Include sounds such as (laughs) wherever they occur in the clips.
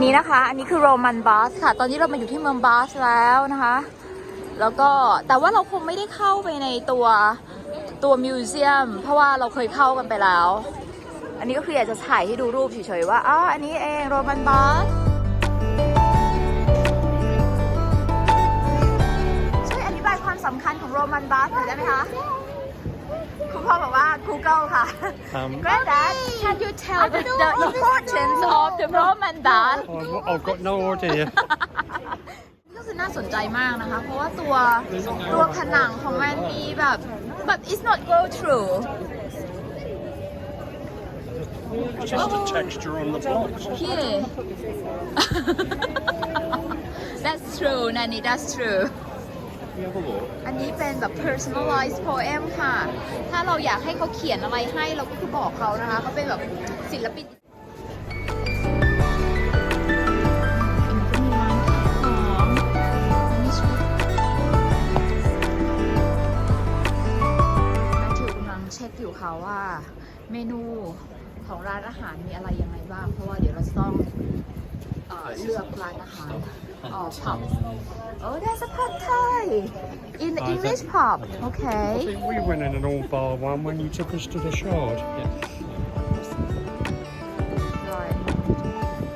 นนี้นะคะ อันนี้คือโรมันบาสค่ะ ตอนนี้เรามาอยู่ที่เมืองบาสแล้วนะคะ แล้วก็แต่ว่าเราคงไม่ได้เข้าไปในตัวตัวมิวเซียม เพราะว่าเราเคยเข้ากันไปแล้ว อันนี้ก็คืออยากจะถ่ายให้ดูรูปเฉยๆว่าอ๋ออันนี้เองโรมันบาสช่วยอธิบายความสำคัญของโรมันบาสหน่อยได้ไหมคะ คุณพ่อบอกว่า Google ค่ะ Um, Granddad can you tell the, the importance of the Roman bath I've, I've got no idea. นี่ก็คือน่าสนใจมากนะคะ เพราะว่าตัวตัวผนังของมันมีแบบ but it's not go through It's just the texture on the blocks. here that's true Nanny that's true You have a look. อันนี้เป็นแบบ personalized poem ค่ะ ถ้าเราอยากให้เขาเขียนอะไรให้เราก็คือบอกเขานะคะเขาเป็นแบบศิลปินแมทธิวกำลังเช็คอยู่ค่ะว่าเมนูของร้านอาหารมีอะไรยังไงบ้าง เพราะว่าเดี๋ยวเราจะต้องเอเลือกร้านอาหาร อ๋อ pub Oh there's a pad thai in the Oh, is English it? pub I okay think we went in an all bar one when you took us to the shard. Right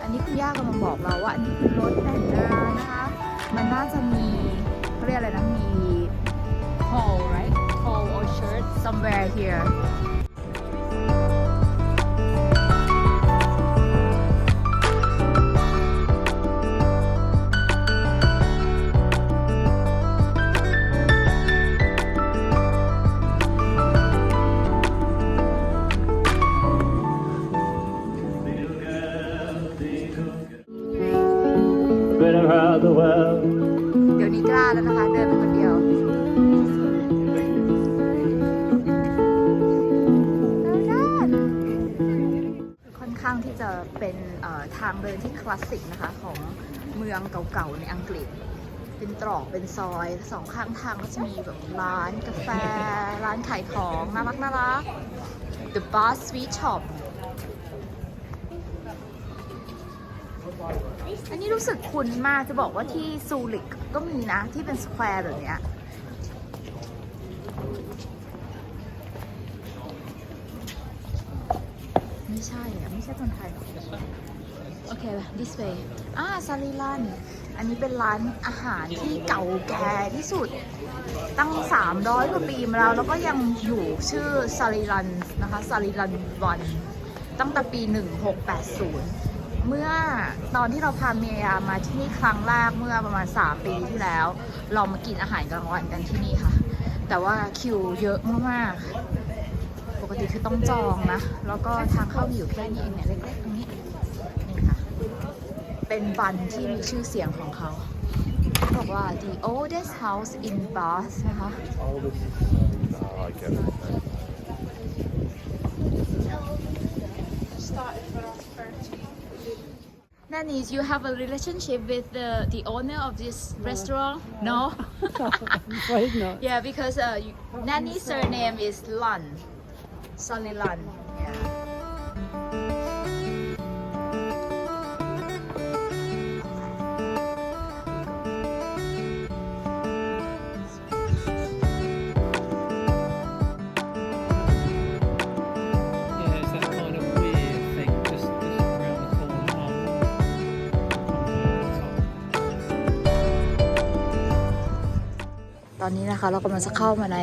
อันนี้คุณย่ากำลังบอกเราว่า อันนี้คือรถแต่งหน้านะคะ มันน่าจะมีเขาเรียกอะไรนะ มี hall right hall or shirt somewhere here ข้างที่จะเป็นทางเดินที่คลาสสิกนะคะของเมืองเก่าๆในอังกฤษ เป็นตรอกเป็นซอยสองข้างทางก็จะมีแบบร้านกาแฟ ร้านขายของน่ารักน่ารัก The Bar Sweet Shop อันนี้รู้สึกคุ้นมากจะบอกว่าที่ซูริกก็มีนะที่เป็นสแควร์แบบเนี้ย ไม่ใช่อะไม่ใช่คนไทยหรอกโอเค this way อ่าซาลิลันอันนี้เป็นร้านอาหารที่เก่าแก่ที่สุด ตั้ง 300กว่าปีมาแล้ว แล้วก็ยังอยู่ชื่อซาลิลันนะคะซาลิลันวันตั้งแต่ปี 1680 เมื่อตอนที่เราพาเมียมาที่นี่ครั้งแรกเมื่อประมาณ 3 ปีที่แล้ว เรามากินอาหารกลางวันกันที่นี่ค่ะ แต่ว่าคิวเยอะมากๆ ปกติคือต้องจองนะ แล้วก็ทางเข้ามีอยู่แค่นี้เองเนี่ยเล็กๆตรงนี้นี่ค่ะ เป็นบันที่มีชื่อเสียงของเขาเขาบอกว่า the oldest house in Bath นะคะ I get it. Nanny, you have a relationship with the, the owner of this restaurant? No? I'm afraid not. yeah, because uh, you- Nanny's surname is Lun. Sonny Lun. Yeah. Yeah, it's that kind of weird thing just, just around the corner. Oh, ตอนนี้นะคะ เรากำลังจะเข้ามาใน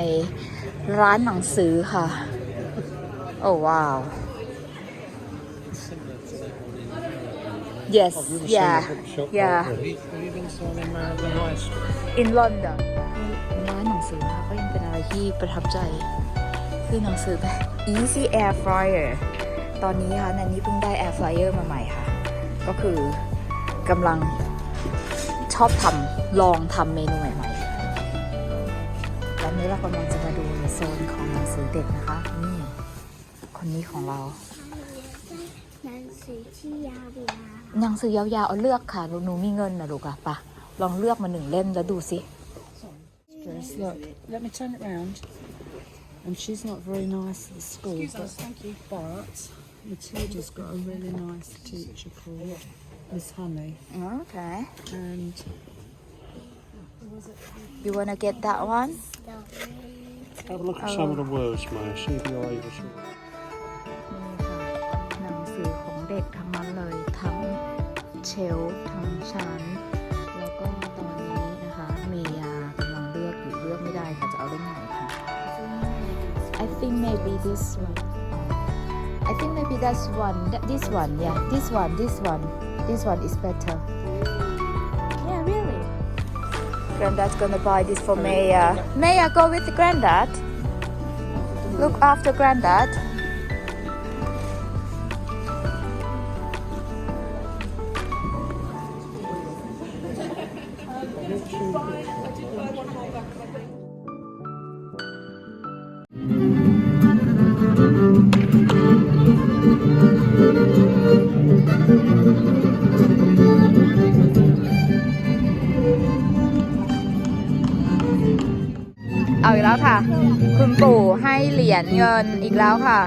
ร้านหนังสือค่ะ โอ้ว้าว yes yeah yeah Have you, have you been to one in uh, the high street? in London ร้านหนังสือนะคะก็ยังเป็นอะไรที่ประทับใจ คือหนังสือแบบ Easy Air Fryer ตอนนี้ค่ะนันนี่เพิ่งได้ Air Fryer มาใหม่ค่ะ ก็คือกำลังชอบทำลองทำเมนูใหม่ๆ ตอนนี้เรากำลังจะมาดูในโซนของหนังสือเด็กนะคะนี่ คนนี้ของเราหนังสือที่ยาวหนังสือยาวๆเอาเลือกค่ะหนูมีเงินนะลูกอะปะลองเลือกมาหนึ่งเล่มแล้วดูสิ Dress, look, let me turn it round. And she's not very nice at the school, but, thank you. but Matilda's got a really nice teacher called this honey. โอเค And you wanna get that one Have a look at some of the words, Maya. See if you're able to. ลฟ์ทั้งชั้น แล้วก็ตอนนี้นะคะเมียกำลังเลือกอยู่เลือกไม่ได้ค่ะ จะเอาเล่มไหนคะ I think maybe this one I think maybe that's one That- this one yeah this one this one this one is better yeah really Granddad's gonna buy this for Maya Maya go with Granddad look after Granddad เอาอีกแล้วค่ะ คุณปู่ให้เหรียญเงินอีกแล้วค่ะ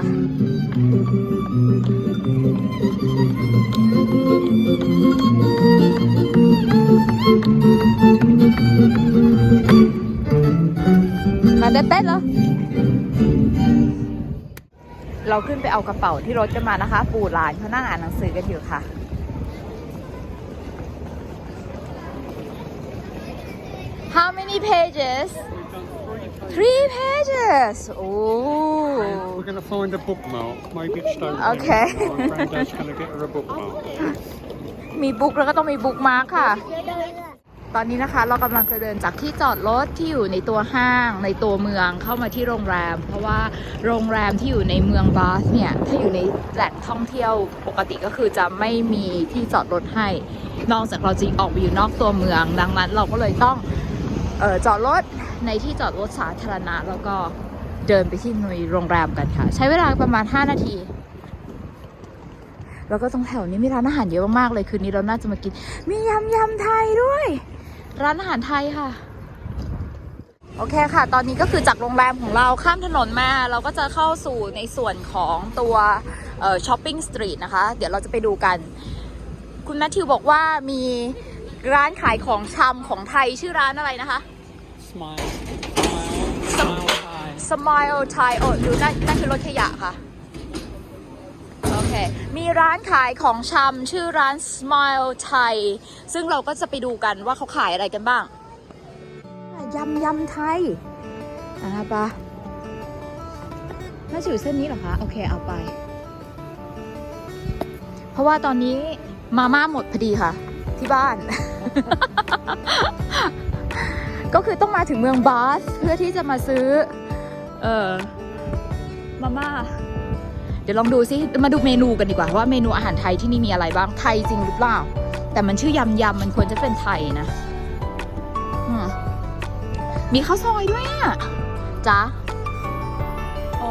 มาเต้นๆเหรอ เราขึ้นไปเอากระเป๋าที่รถกันมานะคะ ปู่หลานเขานั่งอ่านหนังสือกันอยู่ค่ะ How many pages? Three pages. Oh. We're going to find a bookmark. Maybe it's don't. Okay. Granddad's going to get her a bookmark. มีบุ๊กแล้วก็ต้องมีบุ๊กมาร์คค่ะ ตอนนี้นะคะเรากำลังจะเดินจากที่จอดรถที่อยู่ในตัวห้างในตัวเมืองเข้ามาที่โรงแรม เพราะว่าโรงแรมที่อยู่ในเมืองบาสเนี่ย ถ้าอยู่ในแหล่งท่องเที่ยวปกติก็คือจะไม่มีที่จอดรถให้ นอกจากเราจะออกไปอยู่นอกตัวเมือง ดังนั้นเราก็เลยต้อง เออจอดรถในที่จอดรถสาธารณะ แล้วก็เดินไปที่หน่วยโรงแรมกันค่ะ ใช้เวลาประมาณ 5 นาที แล้วก็ตรงแถวนี้มีร้านอาหารเยอะมากๆเลยคืนนี้เราน่าจะมากิน มียำยำไทยด้วย ร้านอาหารไทยค่ะ โอเคค่ะ ตอนนี้ก็คือจากโรงแรมของเราข้ามถนนมาเราก็จะเข้าสู่ในส่วนของตัวช้อปปิ้งสตรีทนะคะ เดี๋ยวเราจะไปดูกัน คุณแมทธิวบอกว่ามี ร้านขายของชำของไทยชื่อร้านอะไรนะคะ smile. Smile. Smile Thai. Smile Thai โอ้ดูนั่นนั่นคือรถขยะค่ะ โอเค มีร้านขายของชำชื่อร้าน Smile Thai ซึ่งเราก็จะไปดูกันว่าเขาขายอะไรกันบ้างยำยำไทย อ่าปะน่าจะอยู่เส้นนี้เหรอคะ โอเคเอาไป เพราะว่าตอนนี้มาม่าหมดพอดีค่ะ ที่บ้าน ก็คือต้องมาถึงเมืองบาสเพื่อที่จะมาซื้อ เออมาม่าเดี๋ยวลองดูซิมาดูเมนูกันดีกว่าว่าเมนูอาหารไทยที่นี่มีอะไรบ้างไทยจริงหรือเปล่า แต่มันชื่อยำยำมันควรจะเป็นไทยนะมมีข้าวซอยด้วยอะจ๊ะอ๋อ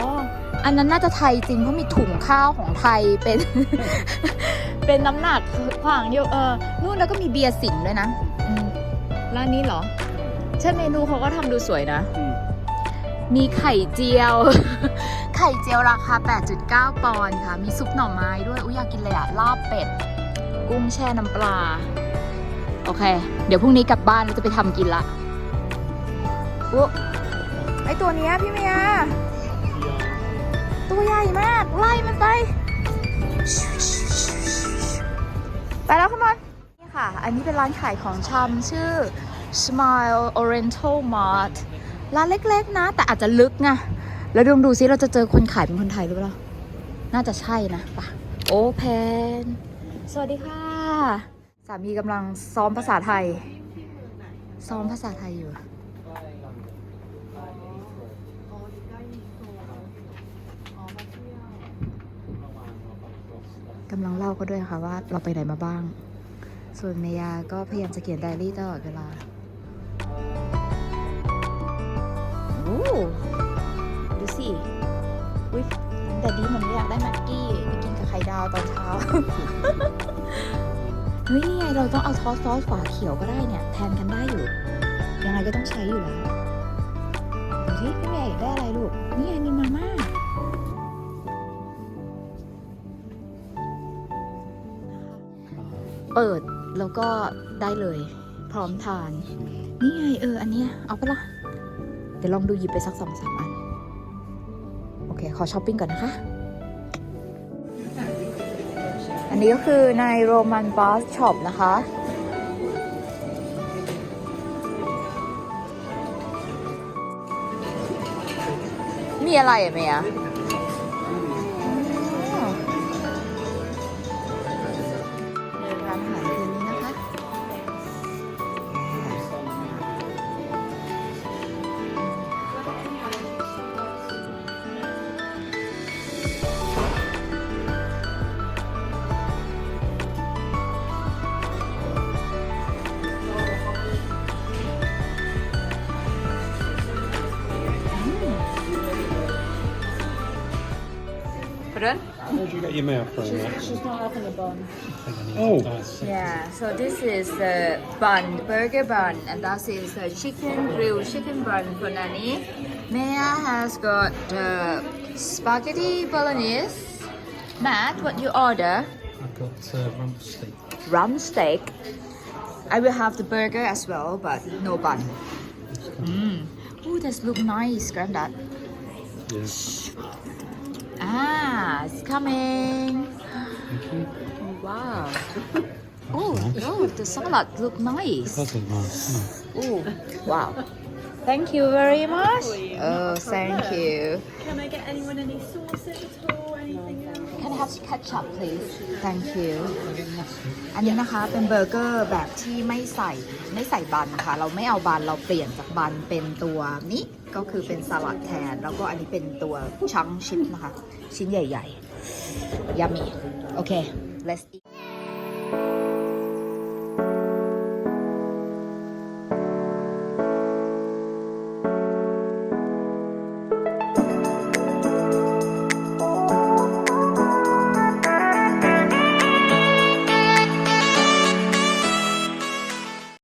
อันนั้นน่าจะไทยจริงเพราะมีถุงข้าวของไทยเป็น เป็นน้ำหนักขวางเดียวเออนู่นแล้วก็มีเบียร์สิงห์ด้วยนะอืมร้านนี้เหรอใช่เมนูเขาก็ทำดูสวยนะมีไข่เจียว ไข่เจียวราคา 8.9 ปอนด์ค่ะ มีซุปหน่อไม้ด้วย อุ้ยอยากกินเลยอะลาบเป็ด กุ้งแช่น้ำปลา โอเค เดี๋ยวพรุ่งนี้กลับบ้านเราจะไปทำกินละอุ๊ไอตัวเนี้ยพี่เมีย ตัวใหญ่มาก ไล่มันไป ไปแล้วขมอนนี่ค่ะ อันนี้เป็นร้านขายของชำชื่อ Smile Oriental Mart ร้านเล็กๆนะ แต่อาจจะลึกไงแล้วดูดูซิเราจะเจอคนขายเป็นคนไทยหรือเปล่า น่าจะใช่นะปะโอเพนสวัสดีค่ะ สามีกำลังซ้อมภาษาไทย ซ้อมภาษาไทยอยู่ กำลังเล่าก็ด้วยค่ะว่าเราไปไหนมาบ้าง ส่วนเมยาก็พยายามจะเขียนไดอารี่ตลอดเวลาโอ้ดูสิวิแต่ดีมันไม่อยากได้แม็กกี้ไปกินกับไข่ดาวตอนเช้า เฮ้ยนี่ไงเราต้องเอาซอสซอสฝาเขียวก็ได้เนี่ย แทนกันได้อยู่ ยังไงก็ต้องใช้อยู่แล้วดูที่พี่เมย์อยได้อะไรลูก นี่ไงมีมาม่า เปิดแล้วก็ได้เลย พร้อมทาน นี่ไงเอออันเนี้ยเอาปะล่ะ เดี๋ยวลองดูหยิบไปสักสองสามอัน โอเค ขอช้อปปิ้งก่อนนะคะ อันนี้ก็คือในโรมันบาสช็อปนะคะมีอะไรอะเมียอ๋ Where'd you get your mail? She's not having a bun. Oh, Yeah, so this is the bun, burger bun, and that is the chicken grilled chicken bun for Nani. Maya has got the spaghetti bolognese. Matt, what you order? I've got uh, rump steak. Rump steak. I will have the burger as well, but no bun. Mm. Oh, this look nice, Granddad. yes. Ah, it's coming. Thank you. (laughs) Oh, wow. Oh, oh, the salad look nice. That's look nice. Oh, wow. Thank you very much. Oh, thank you. Can I get anyone any sauces at all? Anything else? Can I have some ketchup please? Thank you. อันนี้นะคะเป็นเบอร์เกอร์แบบที่ไม่ใส่ไม่ใส่บันค่ะ เราไม่เอาบันเราเปลี่ยนจากบันเป็นตัวนี้ก็คือเป็นสลัดแทน แล้วก็อันนี้เป็นตัวชังชิปนะคะ ชิ้นใหญ่ๆยามีโอเค let's eat